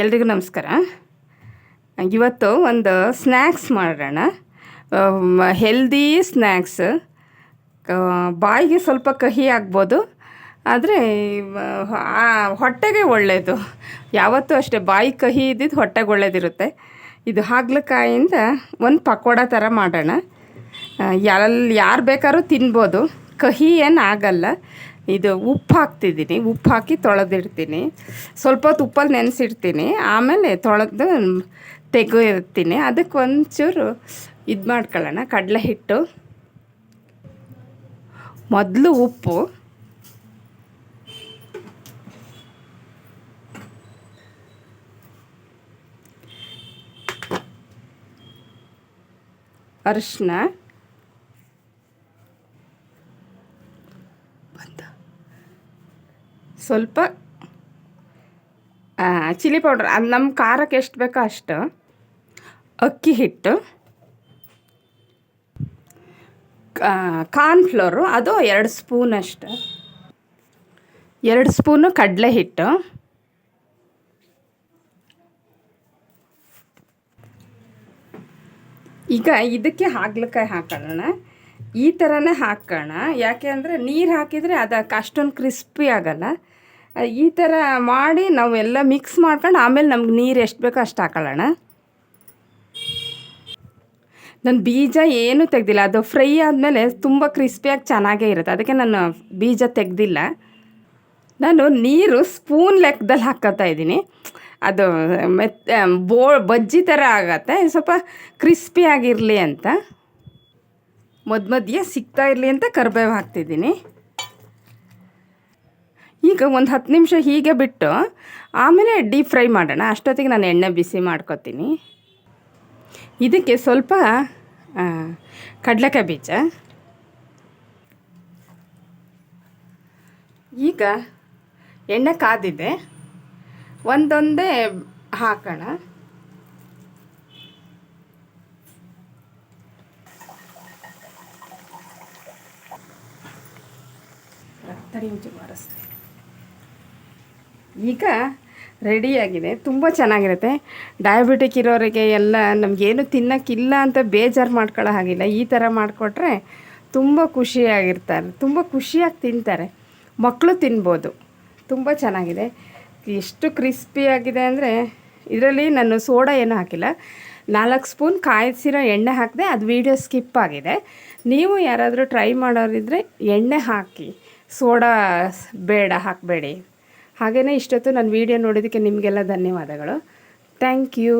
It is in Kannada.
ಎಲ್ರಿಗೂ ನಮಸ್ಕಾರ. ಇವತ್ತು ಒಂದು ಸ್ನ್ಯಾಕ್ಸ್ ಮಾಡೋಣ. ಹೆಲ್ದಿ ಸ್ನ್ಯಾಕ್ಸ್ ಬಾಯಿಗೆ ಸ್ವಲ್ಪ ಕಹಿ ಆಗ್ಬೋದು. ಆದರೆ ಹೊಟ್ಟೆಗೆ ಒಳ್ಳೆಯದು ಯಾವತ್ತೂ ಅಷ್ಟೇ ಬಾಯಿ ಕಹಿ ಇದ್ದಿದ್ದು ಹೊಟ್ಟೆಗೆ ಒಳ್ಳೇದಿರುತ್ತೆ. ಇದು ಹಾಗಲಕಾಯಿಂದ ಒಂದು ಪಕೋಡ ಥರ ಮಾಡೋಣ. ಯಾರಲ್ಲಿ ಯಾರು ಬೇಕಾದ್ರೂ ತಿನ್ಬೋದು. ಕಹಿ ಏನು ಆಗಲ್ಲ. ಇದು ಉಪ್ಪು ಹಾಕ್ತಿದ್ದೀನಿ ಉಪ್ಪು ಹಾಕಿ ತೊಳೆದಿಡ್ತೀನಿ. ಸ್ವಲ್ಪ ಹೊತ್ತು ಉಪ್ಪಲ್ಲಿ ನೆನೆಸಿಡ್ತೀನಿ. ಆಮೇಲೆ ತೊಳೆದು ತೆಗಿರ್ತೀನಿ ಅದಕ್ಕೆ ಒಂಚೂರು ಇದು ಮಾಡ್ಕೊಳ್ಳೋಣ, ಕಡಲೆ ಹಿಟ್ಟು. ಮೊದಲು ಉಪ್ಪು. ಅರಿಶಿನ ಸ್ವಲ್ಪ ಚಿಲ್ಲಿ ಪೌಡ್ರ್ ಅದು ನಮ್ಮ ಖಾರಕ್ಕೆ ಎಷ್ಟು ಬೇಕೋ ಅಷ್ಟು. ಅಕ್ಕಿ ಹಿಟ್ಟು ಕಾರ್ನ್ಫ್ಲೋರು ಅದು ಎರಡು ಸ್ಪೂನ್ ಅಷ್ಟು. ಎರಡು ಸ್ಪೂನು ಕಡಲೆ ಹಿಟ್ಟು. ಈಗ ಇದಕ್ಕೆ ಹಾಗಲಕಾಯಿ ಹಾಕೋಣ. ಈ ಥರನೇ ಹಾಕೋಣ. ಯಾಕೆ ಅಂದರೆ ನೀರು ಹಾಕಿದರೆ ಅದಕ್ಕೆ ಅಷ್ಟೊಂದು ಕ್ರಿಸ್ಪಿ ಆಗೋಲ್ಲ. ಈ ಥರ ಮಾಡಿ ನಾವು ಎಲ್ಲ ಮಿಕ್ಸ್ ಮಾಡ್ಕೊಂಡು ಆಮೇಲೆ ನಮ್ಗೆ ನೀರು ಎಷ್ಟು ಬೇಕೋ ಅಷ್ಟು ಹಾಕೊಳ್ಳೋಣ. ನನ್ನ ಬೀಜ ಏನೂ ತೆಗ್ದಿಲ್ಲ. ಅದು ಫ್ರೈ ಆದಮೇಲೆ ತುಂಬ ಕ್ರಿಸ್ಪಿಯಾಗಿ ಚೆನ್ನಾಗೇ ಇರುತ್ತೆ. ಅದಕ್ಕೆ ನಾನು ಬೀಜ ತೆಗ್ದಿಲ್ಲ. ನಾನು ನೀರು ಸ್ಪೂನ್ ಲೆಕ್ಕದಲ್ಲಿ ಹಾಕೋತಾ ಇದ್ದೀನಿ. ಅದು ಮೆತ್ ಬೋ ಬಜ್ಜಿ ಥರ ಆಗತ್ತೆ. ಸ್ವಲ್ಪ ಕ್ರಿಸ್ಪಿಯಾಗಿರಲಿ ಅಂತ. ಮಧ್ಯೆ ಸಿಗ್ತಾ ಇರಲಿ ಅಂತ ಕರ್ಬೇವು ಹಾಕ್ತಿದ್ದೀನಿ. ಈಗ ಒಂದು ಹತ್ತು ನಿಮಿಷ ಹೀಗೆ ಬಿಟ್ಟು ಆಮೇಲೆ ಡೀಪ್ ಫ್ರೈ ಮಾಡೋಣ. ಅಷ್ಟೊತ್ತಿಗೆ ನಾನು ಎಣ್ಣೆ ಬಿಸಿ ಮಾಡ್ಕೊತೀನಿ. ಇದಕ್ಕೆ ಸ್ವಲ್ಪ ಕಡಲೆಕಾಯಿ ಬೀಜ. ಈಗ ಎಣ್ಣೆ ಕಾದಿದೆ. ಒಂದೊಂದೇ ಹಾಕೋಣ. ತಡಿ ಈಗ ರೆಡಿಯಾಗಿದೆ ತುಂಬ ಚೆನ್ನಾಗಿರುತ್ತೆ. ಡಯಾಬಿಟಿಕ್ ಇರೋರಿಗೆ ಎಲ್ಲ ನಮಗೇನು ತಿನ್ನೋಕ್ಕಿಲ್ಲ ಅಂತ ಬೇಜಾರು ಮಾಡ್ಕೊಳ್ಳೋ ಹಾಗಿಲ್ಲ. ಈ ಥರ ಮಾಡಿಕೊಟ್ರೆ ತುಂಬ ಖುಷಿಯಾಗಿರ್ತಾರೆ. ತುಂಬ ಖುಷಿಯಾಗಿ ತಿಂತಾರೆ. ಮಕ್ಕಳು ತಿನ್ಬೋದು. ತುಂಬ ಚೆನ್ನಾಗಿದೆ. ಎಷ್ಟು ಕ್ರಿಸ್ಪಿಯಾಗಿದೆ ಅಂದರೆ ಇದರಲ್ಲಿ ನಾನು ಸೋಡಾ ಏನೂ ಹಾಕಿಲ್ಲ. ನಾಲ್ಕು ಸ್ಪೂನ್ ಕಾಯಿಸಿರೋ ಎಣ್ಣೆ ಹಾಕಿದೆ ಅದು ವೀಡಿಯೋ ಸ್ಕಿಪ್ ಆಗಿದೆ. ನೀವು ಯಾರಾದರೂ ಟ್ರೈ ಮಾಡೋರಿದ್ದರೆ ಎಣ್ಣೆ ಹಾಕಿ. ಸೋಡಾ ಬೇಡ, ಹಾಕಬೇಡಿ. ಹಾಗೆಯೇ ಇಷ್ಟೊತ್ತು ನನ್ನ ವೀಡಿಯೋ ನೋಡೋದಕ್ಕೆ ನಿಮಗೆಲ್ಲ ಧನ್ಯವಾದಗಳು. Thank you